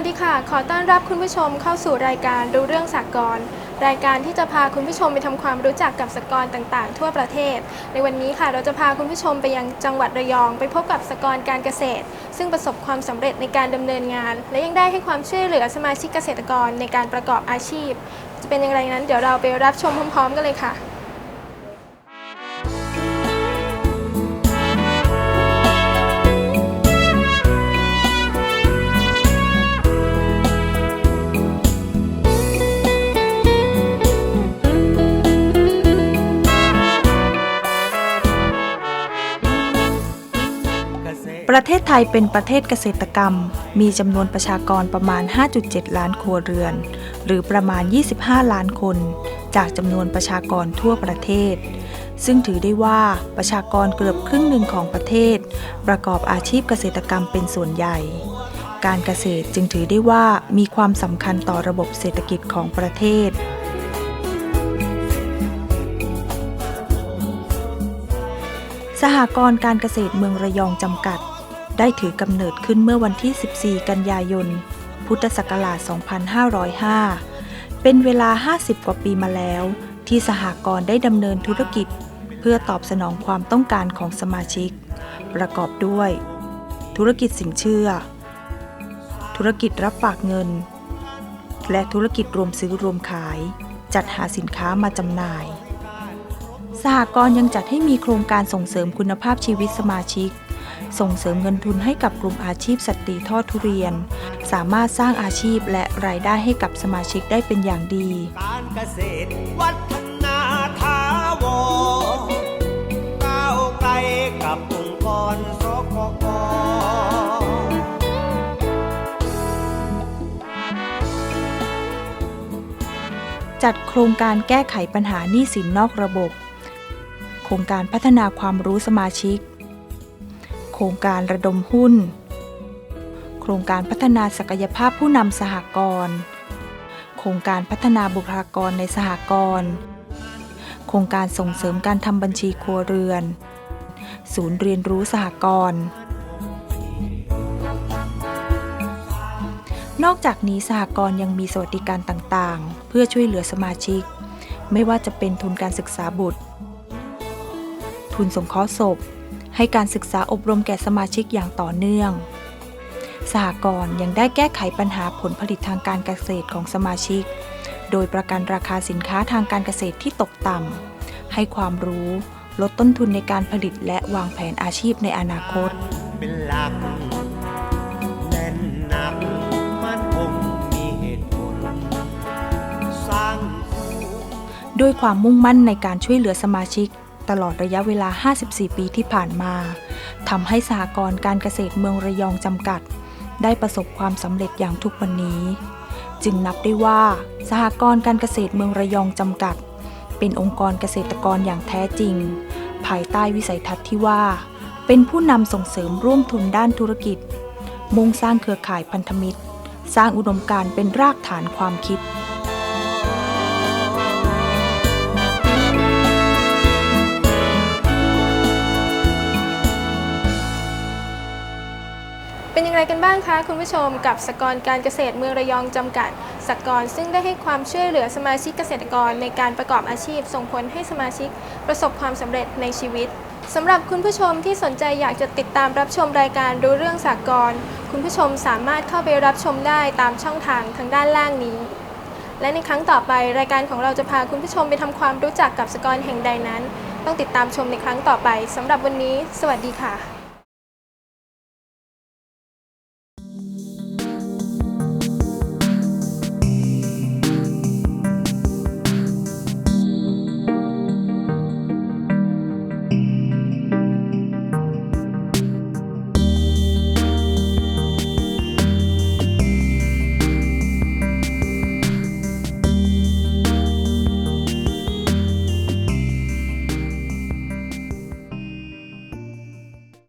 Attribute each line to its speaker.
Speaker 1: ัสดีค่ะ ขอต้อนรับคุณผู้ชมเข้าสู่รายการรู้เรื่องสากลรายการที่จะพาคุณผู้ชมไปทำความรู้จักกับสกลต่างๆ ทั่วประเทศ ในวันนี้ค่ะ เราจะพาคุณผู้ชมไปยังจังหวัดระยอง ไปพบกับสกลการเกษตร ซึ่งประสบความสำเร็จในการดำเนินงาน และยังได้ให้ความช่วยเหลือสมาชิกเกษตรกรในการประกอบอาชีพ จะเป็นอย่างไรนั้น เดี๋ยวเราไปรับชมพร้อมๆ กันเลยค่ะ
Speaker 2: ประเทศไทยเป็นประเทศเกษตรกรรม มีจำนวนประชากรประมาณ 5.7 ล้านครัวเรือน หรือประมาณ 25 ล้านคน จากจำนวนประชากรทั่วประเทศ ซึ่งถือได้ว่าประชากรเกือบครึ่งหนึ่งของประเทศ ประกอบอาชีพเกษตรกรรมเป็นส่วนใหญ่ การเกษตรจึงถือได้ว่ามีความสำคัญต่อระบบเศรษฐกิจของประเทศสหกรณ์การเกษตรเมืองระยองจำกัด ได้ถือกำเนิดขึ้นเมื่อวันที่ 14 กันยายน พุทธศักราช 2505 เป็นเวลา 50 กว่าปีมาแล้ว ที่สหกรณ์ได้ดำเนินธุรกิจ เพื่อตอบสนองความต้องการของสมาชิก ประกอบด้วย ธุรกิจสินเชื่อ ธุรกิจรับฝากเงิน และธุรกิจรวมซื้อรวมขาย จัดหาสินค้ามาจำหน่าย สหกรณ์ยังจัดให้มีโครงการส่งเสริมคุณภาพชีวิตสมาชิก ส่งเสริมเงินทุนให้กับกลุ่มอาชีพสตรีทอดทุเรียน สามารถสร้างอาชีพและรายได้ให้กับสมาชิกได้เป็นอย่างดี
Speaker 3: การเกษตรวัฒนาถาวรก้าวไกลกับองค์กรสกก
Speaker 2: จัดโครงการแก้ไขปัญหาหนี้สินนอกระบบ โครงการพัฒนาความรู้สมาชิกโครงการระดมหุ้น โครงการพัฒนาศักยภาพผู้นำสหกรณ์ โครงการพัฒนาบุคลากรในสหกรณ์ โครงการส่งเสริมการทำบัญชีครัวเรือน ศูนย์เรียนรู้สหกรณ์ นอกจากนี้สหกรณ์ยังมีสวัสดิการต่างๆ เพื่อช่วยเหลือสมาชิก ไม่ว่าจะเป็นทุนการศึกษาบุตร ทุนสงเคราะห์ศพ ให้การศึกษาอบรมแก่สมาชิกอย่างต่อเนื่อง สหกรณ์ยังได้แก้ไขปัญหาผลผลิตทางการเกษตรของสมาชิก โดยประกันราคาสินค้าทางการเกษตรที่ตกต่ำ ให้ความรู้ลดต้นทุนในการผลิตและวางแผนอาชีพในอนาคต
Speaker 3: เป็นหลักแน่นหนักมันคงมีเหตุผลสร้าง
Speaker 2: ด้วยความมุ่งมั่นในการช่วยเหลือสมาชิก ตลอดระยะเวลา 54 ปีที่ผ่านมาทำให้สหกรณ์การเกษตรเมืองระยองจำกัด ได้ประสบความสำเร็จอย่างทุกวันนี้ จึงนับได้ว่าสหกรณ์การเกษตรเมืองระยองจำกัด เป็นองค์กรเกษตรกรอย่างแท้จริง ภายใต้วิสัยทัศน์ที่ว่า เป็นผู้นำส่งเสริมร่วมทุนด้านธุรกิจ มุ่งสร้างเครือข่ายพันธมิตร สร้างอุดมการณ์เป็นรากฐานความคิด
Speaker 1: อย่างไรกันบ้างคะคุณผู้ชมกับสกรการเกษตรเมืองระยองจำกัดสกรซึ่งได้ให้ความช่วยเหลือสมาชิกเกษตรกรในการประกอบอาชีพ ส่งผลให้สมาชิกประสบความสำเร็จในชีวิตสำหรับคุณผู้ชมที่สนใจอยากจะติดตามรับชมรายการรู้เรื่องสากลคุณผู้ชมสามารถเข้าไปรับชมได้ตามช่องทางทางด้านล่างนี้ และในครั้งต่อไปรายการของเราจะพาคุณผู้ชมไปทำความรู้จักกับสกรแห่งใดนั้น ต้องติดตามชมในครั้งต่อไปสำหรับวันนี้ สวัสดีค่ะ